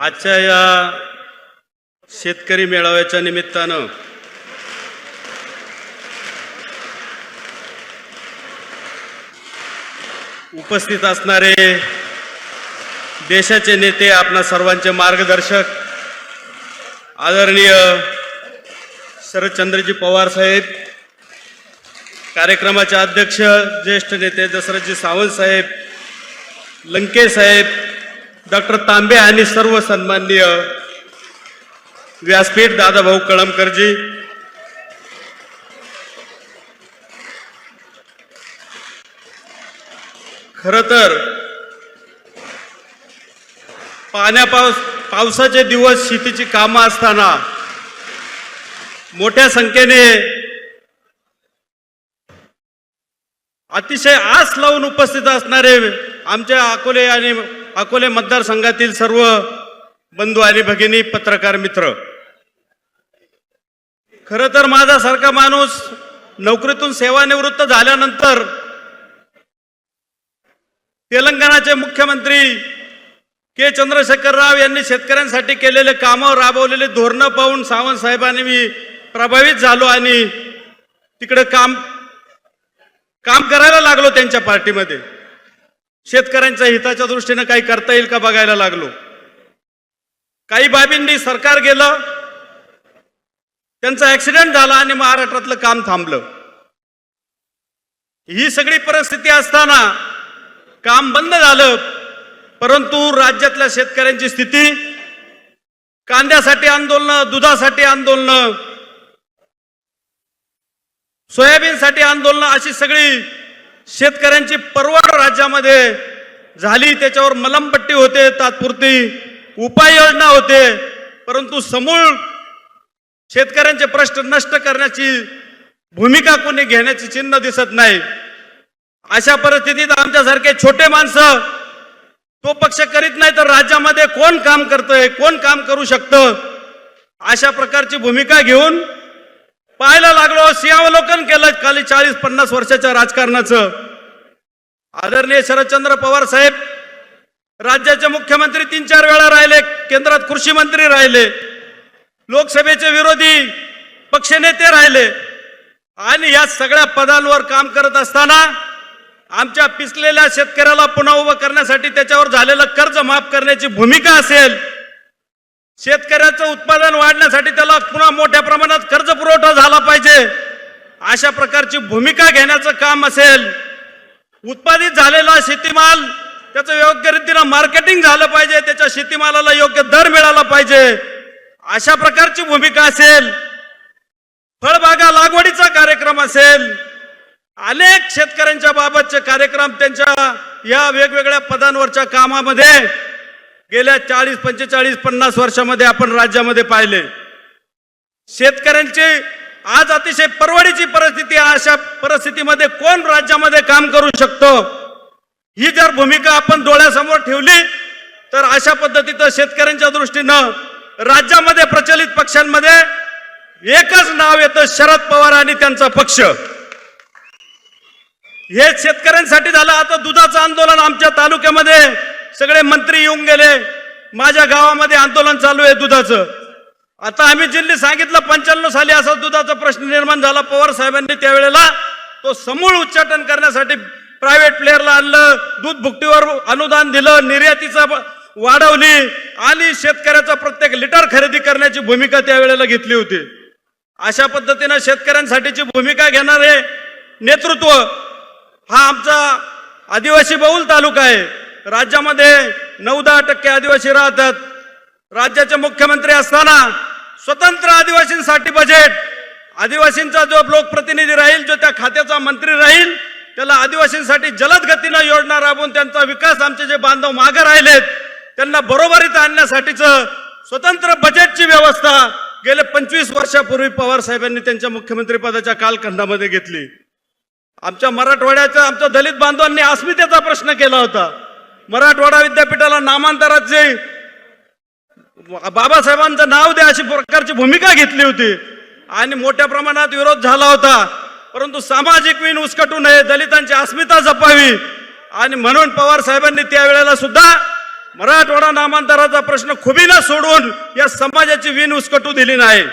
आजच्या या शेतकरी मेळाव्याच्या निमित्तानं उपस्थित असणारे देशाचे नेते आपणा सर्वांचे मार्गदर्शक आदरणीय शरदचंद्रजी पवार साहेब कार्यक्रमाचे अध्यक्ष ज्येष्ठ नेते दशरथजी सावंत साहेब लंके साहेब डॉक्टर तांबे आणि सर्व सन्माननीय व्यासपीठ दादाभाऊ कळमकरजी. खर तर पाण्या पावस पावसाचे दिवस शेतीची कामं असताना मोठ्या संख्येने अतिशय आस लावून उपस्थित असणारे आमच्या अकोले आणि अकोले मतदारसंघातील सर्व बंधू आणि भगिनी पत्रकार मित्र. खर तर माझ्यासारखा माणूस नोकरीतून सेवानिवृत्त झाल्यानंतर तेलंगणाचे मुख्यमंत्री के. चंद्रशेखर राव यांनी शेतकऱ्यांसाठी केलेले कामं राबवलेले धोरणं पाहून सावंत साहेबांनी मी प्रभावित झालो आणि तिकडे काम काम करायला लागलो त्यांच्या पार्टीमध्ये. शेतकऱ्यांच्या हिताच्या दृष्टीनं काही करता येईल का बघायला लागलो? काही बाबींनी सरकार गेलं त्यांचा ऍक्सिडेंट झाला आणि महाराष्ट्रातलं काम थांबलं. ही सगळी परिस्थिती असताना काम बंद झालं परंतु राज्यातल्या शेतकऱ्यांची स्थिती कांद्यासाठी आंदोलन दुधासाठी आंदोलन सोयाबीनसाठी आंदोलन अशी सगळी शेतकऱ्यांची परवड राज्यामध्ये झाली त्याच्यावर मलमपट्टी होते तात्पुरती उपाययोजना होते. परंतु समूळ शेतकऱ्यांचे प्रश्न नष्ट करण्याची भूमिका कोणी घेण्याची चिन्ह दिसत नाही. अशा परिस्थितीत आमच्यासारखे छोटे माणसं तो पक्ष करीत नाही तर राज्यामध्ये कोण काम करतंय कोण काम करू शकतं? अशा प्रकारची भूमिका घेऊन पाहायला लागलो सिंहावलोकन केलं खाली चाळीस पन्नास वर्षाच्या राजकारणाचं. आदरणीय शरदचंद्र पवार साहेब राज्याचे मुख्यमंत्री तीन चार वेळा राहिले केंद्रात कृषी मंत्री राहिले लोकसभेचे विरोधी पक्षनेते राहिले. आणि या सगळ्या पदांवर काम करत असताना आमच्या पिसलेल्या शेतकऱ्याला पुन्हा उभं करण्यासाठी त्याच्यावर झालेलं कर्ज माफ करण्याची भूमिका असेल शेतकऱ्याचं उत्पादन वाढण्यासाठी त्याला पुन्हा मोठ्या प्रमाणात कर्ज पुरवठा झाला पाहिजे. अशा प्रकारची भूमिका घेण्याचं काम असेल. उत्पादित झालेला शेतीमाल त्याचं योग्य रीतीनं मार्केटिंग झालं पाहिजे त्याच्या शेतीमालाला योग्य दर मिळाला पाहिजे. अशा प्रकारची भूमिका असेल. फळबागा लागवडीचा कार्यक्रम असेल. अनेक शेतकऱ्यांच्या बाबतचे कार्यक्रम त्यांच्या या वेगवेगळ्या पदांवरच्या कामामध्ये गेल्या चाळीस पंचेचाळीस पन्नास वर्षामध्ये आपण राज्यामध्ये पाहिले. शेतकऱ्यांची आज अतिशय परवडीची परिस्थिती अशा परिस्थितीमध्ये कोण राज्यामध्ये काम करू शकतो? ही जर भूमिका आपण डोळ्यासमोर ठेवली तर अशा पद्धतीचं शेतकऱ्यांच्या दृष्टीनं राज्यामध्ये प्रचलित पक्षांमध्ये एकच नाव येतं शरद पवार आणि त्यांचा पक्ष. हे शेतकऱ्यांसाठी झालं. आता दुधाचं आंदोलन आमच्या तालुक्यामध्ये सगळे मंत्री येऊन गेले. माझ्या गावामध्ये आंदोलन चालू आहे दुधाचं. आता आम्ही जिल्हे सांगितलं पंच्याण्णव साली असा दुधाचा प्रश्न निर्माण झाला. पवार साहेबांनी त्यावेळेला तो समूळ उच्चाटन करण्यासाठी प्रायव्हेट प्लेअरला आणलं दूध भुकटीवर अनुदान दिलं निर्यातीचा वाढवली आणि शेतकऱ्याचा प्रत्येक लिटर खरेदी करण्याची भूमिका त्यावेळेला घेतली होती. अशा पद्धतीनं शेतकऱ्यांसाठीची भूमिका घेणारे नेतृत्व हा आमचा आदिवासी बहुल तालुका आहे. राज्यामध्ये नऊ दहा टक्के आदिवासी राहतात. राज्याचे मुख्यमंत्री असताना स्वतंत्र आदिवासींसाठी बजेट आदिवासींचा जो लोकप्रतिनिधी राहील जो त्या खात्याचा मंत्री राहील त्याला आदिवासींसाठी जलद गतीनं योजना राबवून त्यांचा विकास आमचे जे बांधव मागे राहिलेत त्यांना बरोबरीत आणण्यासाठीचं स्वतंत्र बजेटची व्यवस्था गेले पंचवीस वर्षापूर्वी पवार साहेबांनी त्यांच्या मुख्यमंत्रीपदाच्या कालखंडामध्ये घेतली. आमच्या मराठवाड्याच्या आमच्या दलित बांधवांनी अस्मितेचा प्रश्न केला होता. मराठवाडा विद्यापीठाला नामांतराचे बाबासाहेबांचं नाव द्या अशी प्रकारची भूमिका घेतली होती. आणि मोठ्या प्रमाणात विरोध झाला होता. परंतु सामाजिक विण उसकटू नये दलितांची अस्मिता जपावी. आणि म्हणून पवार साहेबांनी त्यावेळेला सुद्धा मराठवाडा नामांतराचा प्रश्न खुबीला सोडून या समाजाची वीण उचकटू दिली नाही.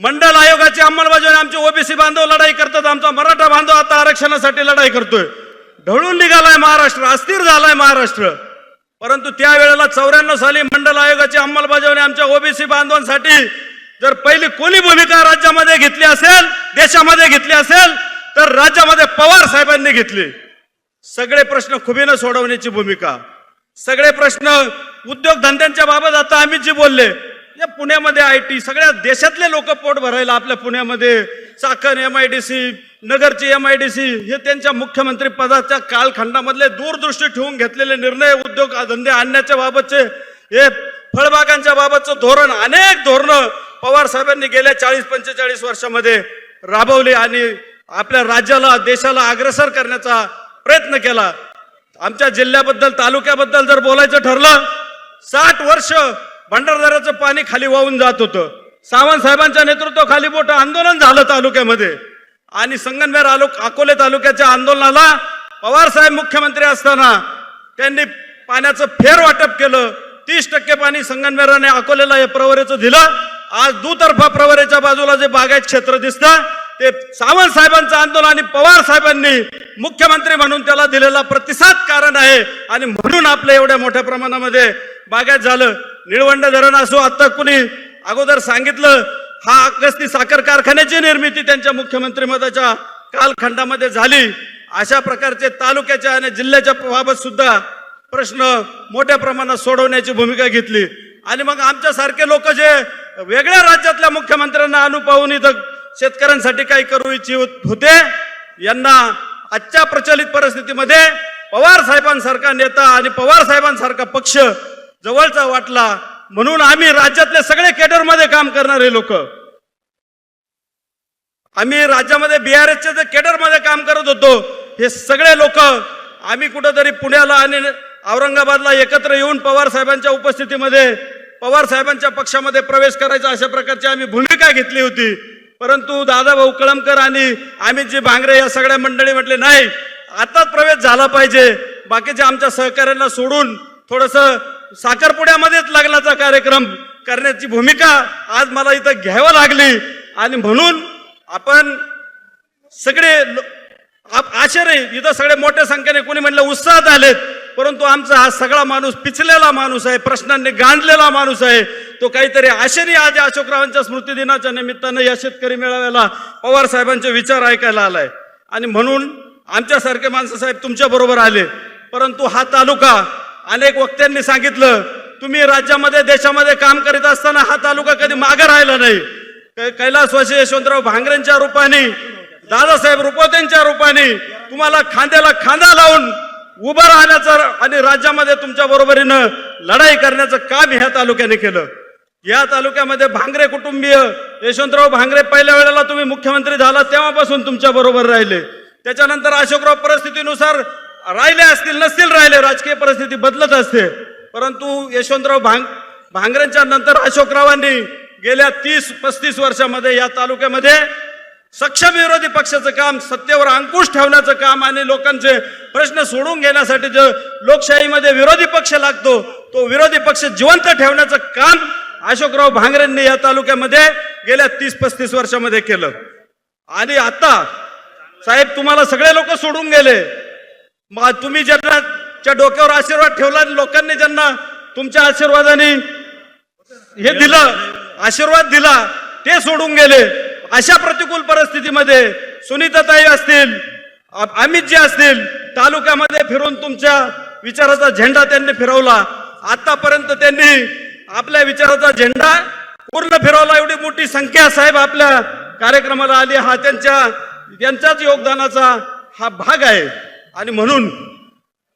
मंडल आयोगाची अंमलबजावणी आमचे ओबीसी बांधव लढाई करतात आमचा मराठा बांधव आता आरक्षणासाठी लढाई करतोय. ढळून निघालाय महाराष्ट्र अस्थिर झालाय महाराष्ट्र. परंतु त्यावेळेला चौऱ्याण्णव साली मंडल आयोगाची अंमलबजावणी आमच्या ओबीसी बांधवांसाठी जर पहिली कोणी भूमिका राज्यामध्ये घेतली असेल देशामध्ये घेतली असेल तर राज्यामध्ये पवार साहेबांनी घेतली. सगळे प्रश्न खुबीनं सोडवण्याची भूमिका. सगळे प्रश्न उद्योगधंद्यांच्या बाबत आता आम्ही जी बोलले या पुण्यामध्ये आय टी सगळ्या देशातले लोक पोट भरायला आपल्या पुण्यामध्ये. Chakan M I D C नगरची M I D C हे त्यांच्या मुख्यमंत्री पदाच्या कालखंडामधले दूरदृष्टी ठेवून घेतलेले निर्णय उद्योग धंदे आणण्याच्या बाबतचे हे फळबागांच्या बाबतचं धोरण अनेक धोरणं पवार साहेबांनी गेल्या चाळीस पंचेचाळीस वर्षामध्ये राबवली आणि आपल्या राज्याला देशाला अग्रसर करण्याचा प्रयत्न केला. आमच्या जिल्ह्याबद्दल तालुक्याबद्दल जर बोलायचं ठरलं साठ वर्ष भंडारदाराचं पाणी खाली वाहून जात होतं. सावंत साहेबांच्या नेतृत्वाखाली मोठं आंदोलन झालं तालुक्यामध्ये. आणि संगनमेर आलो अकोले तालुक्याच्या आंदोलनाला पवार साहेब मुख्यमंत्री असताना त्यांनी पाण्याचं फेर वाटप केलं. तीस टक्के पाणी संगनमेराने अकोलेला या प्रवरेचं दिलं. आज दुतर्फा प्रवरेच्या बाजूला जे बागायत क्षेत्र दिसतं ते सावंत साहेबांचं आंदोलन आणि पवार साहेबांनी मुख्यमंत्री म्हणून त्याला दिलेला प्रतिसाद कारण आहे. आणि म्हणून आपल्या एवढ्या मोठ्या प्रमाणामध्ये बागायत झालं. निळवंड धरण असो आता कुणी अगोदर सांगितलं हा अगस्ती साखर कारखान्याची निर्मिती त्यांच्या मुख्यमंत्री मताच्या कालखंडामध्ये झाली. अशा प्रकारचे तालुक्याच्या आणि जिल्ह्याच्या बाबत सुद्धा प्रश्न मोठ्या प्रमाणात सोडवण्याची भूमिका घेतली. आणि मग आमच्यासारखे लोक जे वेगळ्या राज्यातल्या मुख्यमंत्र्यांना अनुपाहून इथं शेतकऱ्यांसाठी काही करू इच्छित होते यांना आजच्या प्रचलित परिस्थितीमध्ये पवार साहेबांसारखा नेता आणि पवार साहेबांसारखा पक्ष जवळचा वाटला. म्हणून आम्ही राज्यातले सगळे केडरमध्ये काम करणारे लोक. आम्ही राज्यामध्ये बीआरएसचे जे केडरमध्ये काम करत होतो हे सगळे लोक आम्ही कुठंतरी पुण्याला आणि औरंगाबादला एकत्र येऊन पवार साहेबांच्या उपस्थितीमध्ये पवार साहेबांच्या पक्षामध्ये प्रवेश करायचा अशा प्रकारची आम्ही भूमिका घेतली होती. परंतु दादाभाऊ कळमकर आणि आम्ही जी भांगरे या सगळ्या मंडळी म्हटले नाही आताच प्रवेश झाला पाहिजे. बाकीच्या आमच्या सहकाऱ्यांना सोडून थोडंसं साखरपुड्यामध्येच लग्नाचा कार्यक्रम करण्याची भूमिका आज मला इथं घ्यावं लागली. आणि म्हणून आपण सगळे आप- आश्चर्य इथं सगळे मोठ्या संख्येने कोणी म्हणलं उत्साहात आलेत परंतु आमचा हा सगळा माणूस पिचलेला माणूस आहे प्रश्नांनी गांडलेला माणूस आहे. तो काहीतरी आशेने आज अशोकरावांच्या स्मृतिदिनाच्या निमित्तानं या शेतकरी मेळाव्याला पवार साहेबांचे विचार ऐकायला आलाय. आणि म्हणून आमच्यासारखे माणसं साहेब तुमच्या बरोबर आले. परंतु हा तालुका अनेक वक्त्यांनी सांगितलं तुम्ही राज्यामध्ये देशामध्ये काम करीत असताना हा तालुका कधी मागे राहिला नाही. कै- कैलासवासी यशवंतराव भांगरेंच्या रूपाने दादासाहेब रुपवतेंच्या रूपाने तुम्हाला खांद्याला खांदा लावून उभं राहण्याचं आणि राज्यामध्ये तुमच्या बरोबरीनं लढाई करण्याचं काम ह्या तालुक्याने केलं. या तालुक्यामध्ये भांगरे कुटुंबीय यशवंतराव भांगरे पहिल्या वेळेला तुम्ही मुख्यमंत्री झाला तेव्हापासून तुमच्या बरोबर राहिले. त्याच्यानंतर अशोकराव परिस्थितीनुसार राहिले असतील नसतील राहिले राजकीय परिस्थिती बदलत असते. परंतु यशवंतराव भांग भांगरेंच्या नंतर अशोकरावांनी गेल्या तीस पस्तीस वर्षामध्ये या तालुक्यामध्ये सक्षम विरोधी पक्षाचं काम सत्तेवर अंकुश ठेवण्याचं काम आणि लोकांचे प्रश्न सोडून घेण्यासाठी जो लोकशाहीमध्ये विरोधी पक्ष लागतो तो विरोधी पक्ष जिवंत ठेवण्याचं काम अशोकराव भांगरेंनी या तालुक्यामध्ये गेल्या तीस पस्तीस वर्षामध्ये केलं. आणि आता साहेब तुम्हाला सगळे लोक सोडून गेले. मग तुम्ही ज्यांनाच्या डोक्यावर आशीर्वाद ठेवला आणि लोकांनी ज्यांना तुमच्या आशीर्वादाने हे दिलं आशीर्वाद दिला ते सोडून गेले. अशा प्रतिकूल परिस्थितीमध्ये सुनीताताई असतील अमित अमितजी असतील तालुक्यामध्ये फिरून तुमच्या विचाराचा झेंडा त्यांनी फिरवला. आतापर्यंत त्यांनी आपल्या विचाराचा झेंडा पूर्ण फिरवला. एवढी मोठी संख्या साहेब आपल्या कार्यक्रमाला आली. हा त्यांच्या त्यांच्याच योगदानाचा हा भाग आहे. आणि म्हणून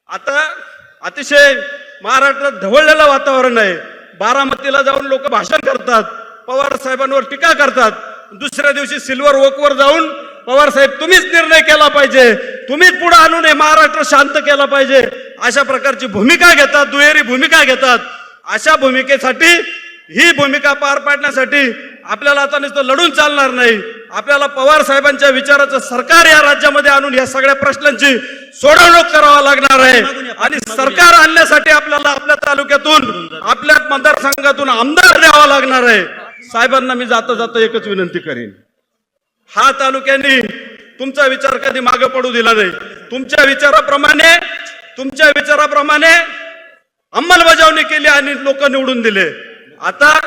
आता अतिशय महाराष्ट्रात ढवळलेलं वातावरण आहे. बारामतीला जाऊन लोक भाषण करतात पवार साहेबांवर टीका करतात. दुसऱ्या दिवशी सिल्वर ओकवर जाऊन पवार साहेब तुम्हीच निर्णय केला पाहिजे. तुम्हीच पुढे आणून हे महाराष्ट्र शांत केला पाहिजे. अशा प्रकारची भूमिका घेतात दुहेरी भूमिका घेतात. अशा भूमिकेसाठी ही भूमिका पार पाडण्यासाठी आपल्याला आता नुसतं लढून चालणार नाही. आपल्याला पवार साहेबांच्या विचाराचं सरकार या राज्यामध्ये आणून या सगळ्या प्रश्नांची सोडवणूक करावा लागणार आहे. आणि सरकार आणण्यासाठी आपल्याला आपल्या तालुक्यातून आपल्या मतदारसंघातून आमदार द्यावा लागणार आहे. साहेबांना मी जाता जाता एकच विनंती करेन. हा तालुक्यांनी तुमचा विचार कधी मागे पडू दिला नाही. तुमच्या विचाराप्रमाणे तुमच्या विचाराप्रमाणे अंमलबजावणी केली आणि लोक निवडून दिले. आता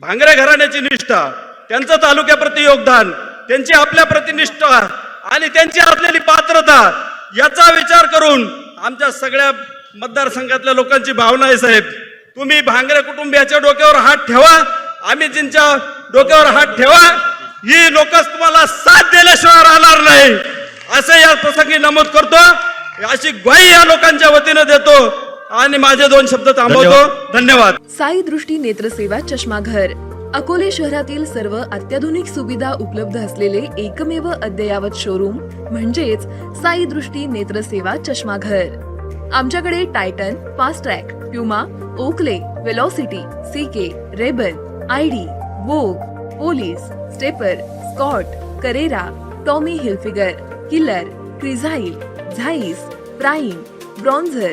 भांगरे घराण्याची निष्ठा त्यांचं तालुक्याप्रती योगदान त्यांची आपल्या प्रतिनिष्ठा आणि त्यांची असलेली पात्रता याचा विचार करून आमच्या सगळ्या मतदारसंघातल्या लोकांची भावना आहे साहेब. तुम्ही भांगरे कुटुंबियाच्या डोक्यावर हात ठेवा आम्ही जिंच्या डोक्यावर हात ठेवा ही लोकच तुम्हाला साथ दिल्याशिवाय राहणार नाही. असं या प्रसंगी नमूद करतो. अशी ग्वाही या लोकांच्या वतीनं देतो. आणि माझे दोन शब्द थांबवतो. धन्यवाद. साई दृष्टी नेत्रसेवा चष्माघर अकोले शहरातील सर्व अत्याधुनिक सुविधा उपलब्ध असलेले एकमेव अद्ययावत शोरूम म्हणजेच साई दृष्टी नेत्रसेवा चष्माघर आमच्याकडे Titan Fastrack Puma Oakley Velocity CK Ray Ban ID Vogue Police Stepper Scott Carrera Tommy Hilfiger Killer Crizal Zeiss Prime Bronzer